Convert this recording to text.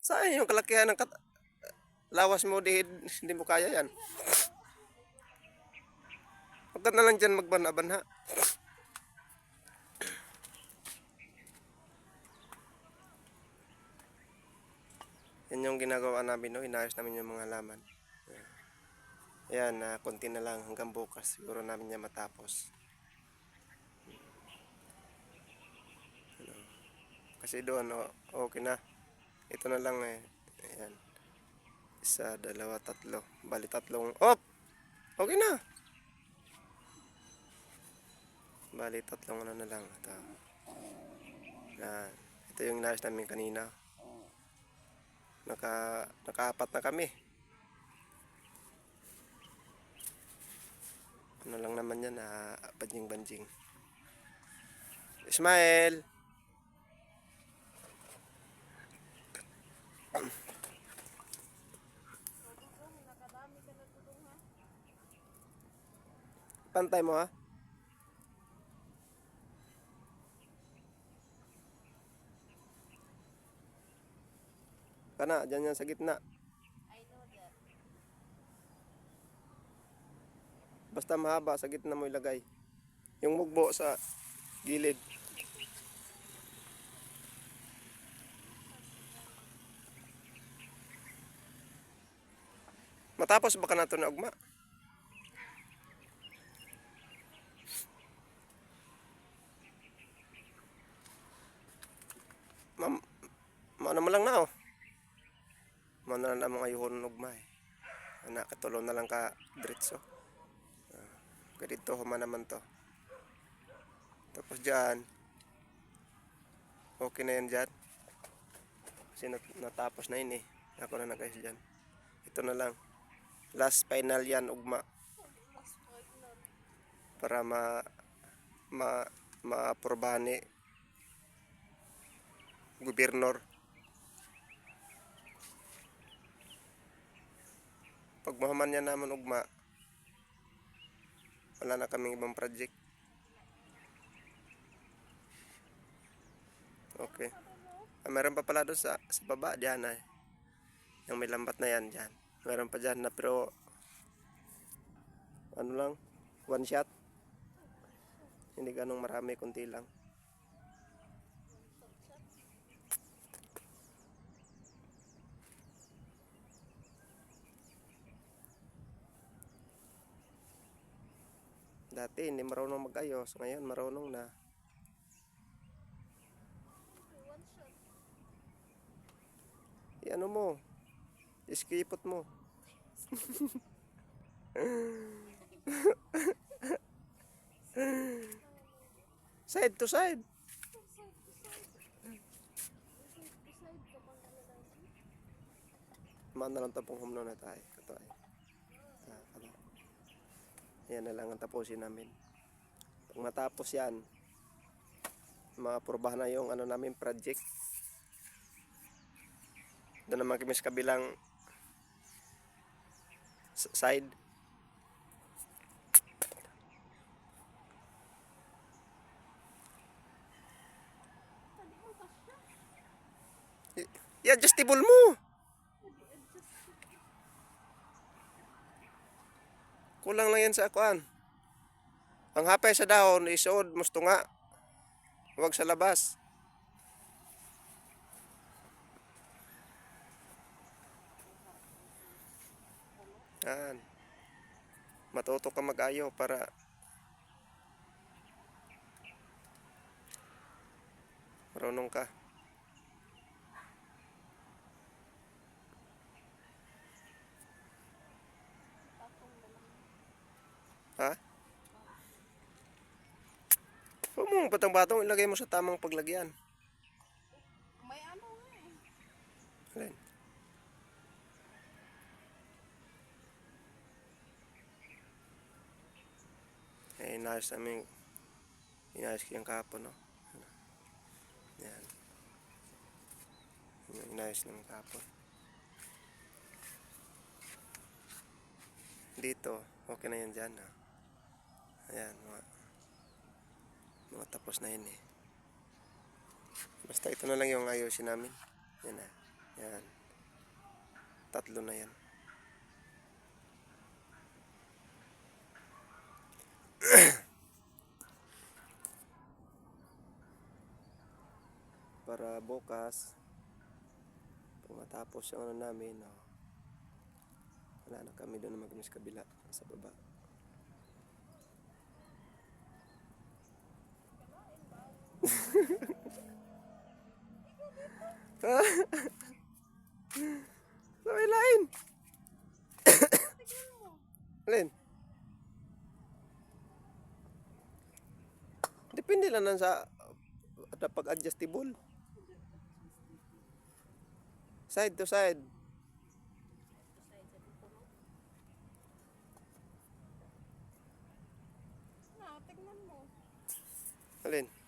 Saan yung kalakihan ng kat- lawas mo di hindi mo kaya yan. Huwag ka na lang dyan magbanha-banha. Yan yung ginagawa namin, no? inayos namin yung mga halaman. Ayan, na konti na lang hanggang bukas. Siguro namin yan matapos. Ano, Kasi doon, o- okay na. Ito na lang eh. Ayan. Isa, dalawa, tatlo. Bali tatlong. Op! Okay na. Bali tatlong ano na lang. Ito. Yan. Ito yung inayos namin kanina. Naka, nakaapat na kami. Ano lang naman yan, na banjing-banjing. Ismail! Pantay mo ha? Kana, dyan yan sa gitna. Basta mahaba, sa gitna mo ilagay. Yung mugbo sa gilid. Matapos baka na ito na ugma. Mam, ano mo lang na oh. Mano na namang ayuhon ugma eh. Anak, katulong na lang ka diretso. Kaya dito human naman to. Tapos dyan. Okay na yan dyan. Kasi nat- natapos na yun eh. Ako na nag dyan. Ito na lang. Last final yan, ugma. Para ma ma ma-aprobahan gobernador. Pag mahaman yan naman ugma, wala na kaming ibang project. Okay. Ah, meron pa pala doon sa, sa baba, diyan ay. Yung may lambat na yan, diyan. Meron pa dyan na pero, ano lang, one shot. Hindi ganong marami, kunti lang. Dati hindi marunong mag-ayos, ngayon marunong na. I-ano mo, iskipot mo. side to side. Mana lang tapong humno na tayo. Kato ay. Ah, ano. Yan na lang ang tapusin namin. Pag matapos yan, maapurbahan na yung ano namin project. Doon naman kami sa kabilang side. Y- I-adjustable mo. Kulang lang yan sa akuan. Ang hapay sa dahon, isuod, musto nga. Huwag sa labas. Yan. Matuto ka mag-ayo para marunong ka. Ha? Huwag mong batang-batong ilagay mo sa tamang paglagyan. May ano nga eh. Alin? Eh, inayos namin. Inayos ko yung kahapon, no? Yan. Inayos namin kahapon. Dito, okay na yan dyan, ha? Ayan, mga, mga tapos na yun, eh. Basta ito na lang yung ayusin namin. Yan na. Yan. Tatlo na yan. Para bukas, pag matapos yung ano namin, no, wala na kami doon na mag kabila, sa baba. Sa may lain. Alin? Depende lang nan sa uh, pag-adjustable. Side to side. Mo. Alin?